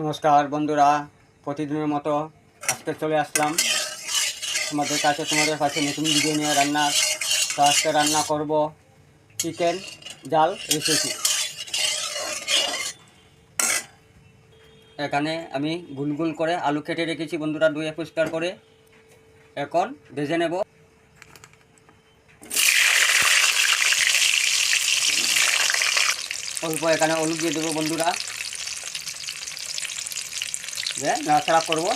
নমস্কার বন্ধুরা, প্রতিদিনের মতো আজকে চলে আসলাম। তোমাদের কাছে তোমাদের কাছে নতুন ভিডিও নিয়ে রান্নার তো আজকে রান্না করব চিকেন জাল রেসিপি। এখানে আমি গুল গুল করে আলু কেটে রেখেছি বন্ধুরা, ধুয়ে পরিষ্কার করে। এখন ভেজে নেব। অল্প এখানে হলুদ দিয়ে দেবো বন্ধুরা। দিয়ে নাড়াচাড়া করব।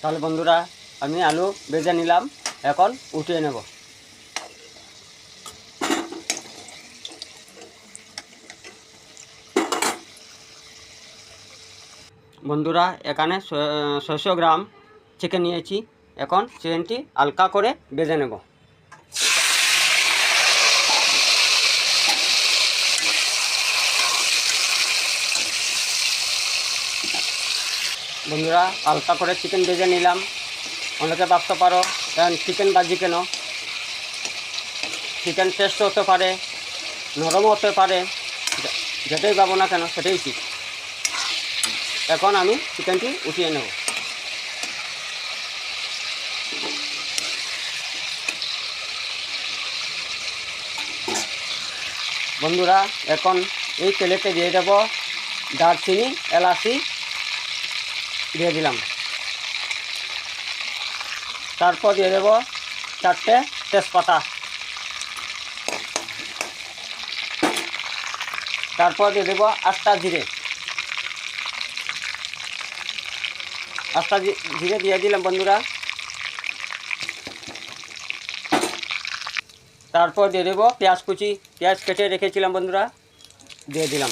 তাহলে বন্ধুরা, আমি আলু ভেজে নিলাম, এখন উঠিয়ে নেব। বন্ধুরা, এখানে ছয়শো গ্রাম চিকেন নিয়েছি। এখন চিকেনটি হালকা করে ভেজে নেব। বন্ধুরা, হালকা করে চিকেন ভেজে নিলাম। অনেকে ভাবতে পারো কারণ চিকেন বাজি কেন? চিকেন টেস্ট হতে পারে নরম হতে পারে যেটাই পাবো না কেন, সেটাই ঠিক। এখন আমি চিকেনটি উঠিয়ে নেব। বন্ধুরা, এখন এই তেলেতে দিয়ে দেব দারচিনি, এলাচি দিয়ে দিলাম। তারপর দিয়ে দেব চারটে তেজপাতা। তারপর দিয়ে দেব আস্তা জিরে। জি- জিরে দিয়ে দিলাম বন্ধুরা। তারপর দিয়ে দেবো পেঁয়াজ কুচি। পেঁয়াজ কেটে রেখেছিলাম বন্ধুরা। দিয়ে দিলাম।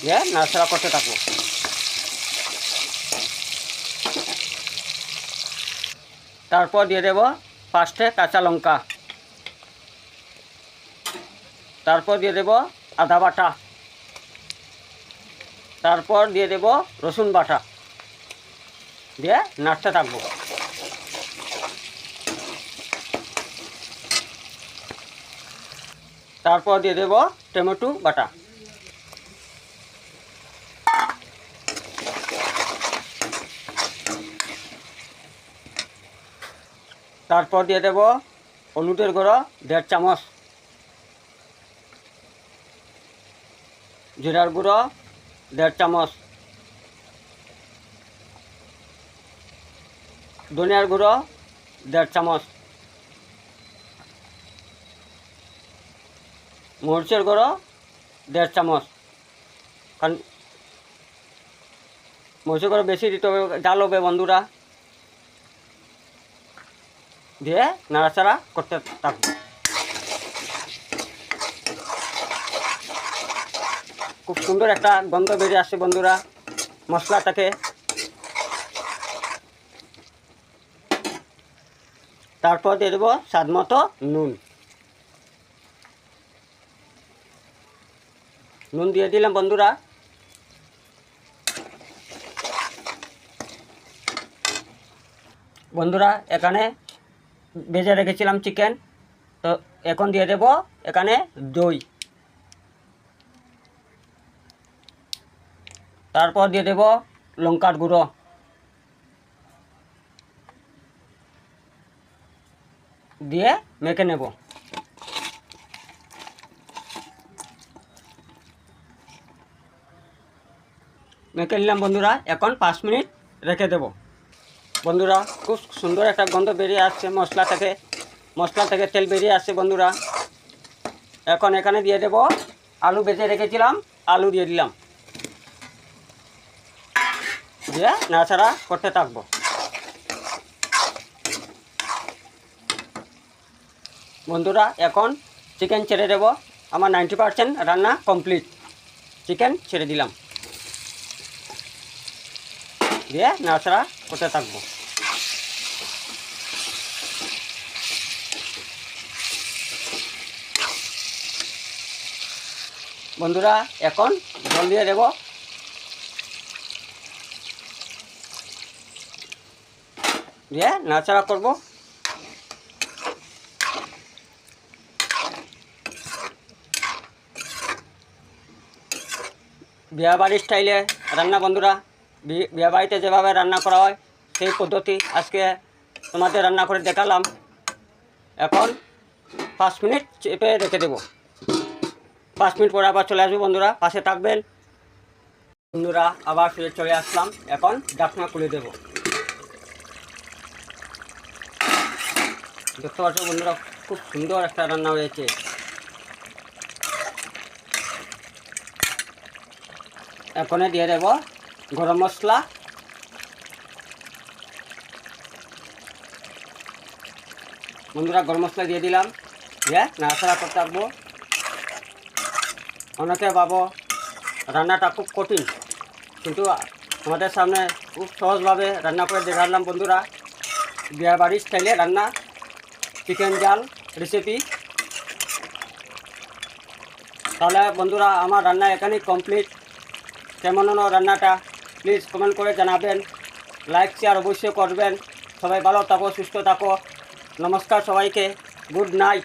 দিয়ে নাড়াচাড়া করতে থাকব। তারপর দিয়ে দেব পাঁচটে কাঁচা লঙ্কা। তারপর দিয়ে দেব আদা বাটা। তারপর দিয়ে দেব রসুন বাটা। দিয়ে নাড়তে থাকব। তারপর দিয়ে দেব টমেটো বাটা। তারপর দিয়ে দেব হলুদের গুঁড়ো, দেড় চামচ জিরার গুঁড়ো, দেড় চামচ ধনিয়ার গুঁড়ো, দেড় চামচ মরিচের গুঁড়ো, দেড় চামচ। কারণ মরিচের গুঁড়ো বেশি দিতে হবে জাল হবে বন্ধুরা। দিয়ে নাড়াচাড়া করতে থাকব। খুব সুন্দর একটা গন্ধ বেরিয়ে আসছে বন্ধুরা। মশলাটাকে। তারপর দিয়ে দেবো স্বাদ মতো নুন। নুন দিয়ে দিলাম বন্ধুরা। বন্ধুরা, এখানে ভেজে রেখেছিলাম চিকেন তো এখন দিয়ে দেব এখানে দই। তারপর দিয়ে দেব লঙ্কার গুঁড়ো। দিয়ে মেখে নেব। মেখে নিলাম বন্ধুরা, এখন পাঁচ মিনিট রেখে দেব। বন্ধুরা, খুব সুন্দর একটা গন্ধ বেরিয়ে আসছে মশলা থেকে। মশলা থেকে তেল বেরিয়ে আসছে বন্ধুরা। এখন এখানে দিয়ে দেব আলু বেঁচে রেখেছিলাম, আলু দিয়ে দিলাম। দিয়ে নাড়াচাড়া করতে থাকব। বন্ধুরা, এখন চিকেন ছেড়ে দেব। আমার নাইনটি পারসেন্ট রান্না কমপ্লিট চিকেন ছেড়ে দিলাম। দিয়ে নাড়াচাড়া করতে থাকব? বন্ধুরা, এখন জল দিয়ে দেব। দিয়ে নাড়াচাড়া করব। বিয়াবাড়ির স্টাইলে রান্না, বন্ধুরা। বি- বিয়াবাড়িতে যেভাবে রান্না করা হয়, সেই পদ্ধতি আজকে তোমাদের রান্না করে দেখালাম। এখন পাঁচ মিনিট চেপে রেখে দেবো। পাঁচ মিনিট পরে আবার চলে আসব বন্ধুরা, পাশে থাকবেন। বন্ধুরা, আবার ফিরে চলে আসলাম। এখন ডাকনা খুলে দেবো। দেখতে পাচ্ছ বন্ধুরা, খুব সুন্দর একটা রান্না হয়েছে। এখানে দিয়ে দেব গরম মশলা। বন্ধুরা, গরম মশলা দিয়ে দিলাম। দিয়ে নাড়াচাড়া করতে থাকব। অনেকে ভাবো, রান্নাটা খুব কঠিন, কিন্তু আমাদের সামনে খুব সহজভাবে রান্না করে দেখালাম বন্ধুরা। বিয়ে বাড়ির স্টাইলে রান্না, চিকেন জাল রেসিপি তাহলে বন্ধুরা, আমার রান্না এখানেই কমপ্লিট কেমন হলো রান্নাটা? প্লিজ কমেন্ট করে জানাবেন লাইক শেয়ার অবশ্যই করবেন। সবাই ভালো থাকো, সুস্থ থাকো। নমস্কার সবাইকে। Good night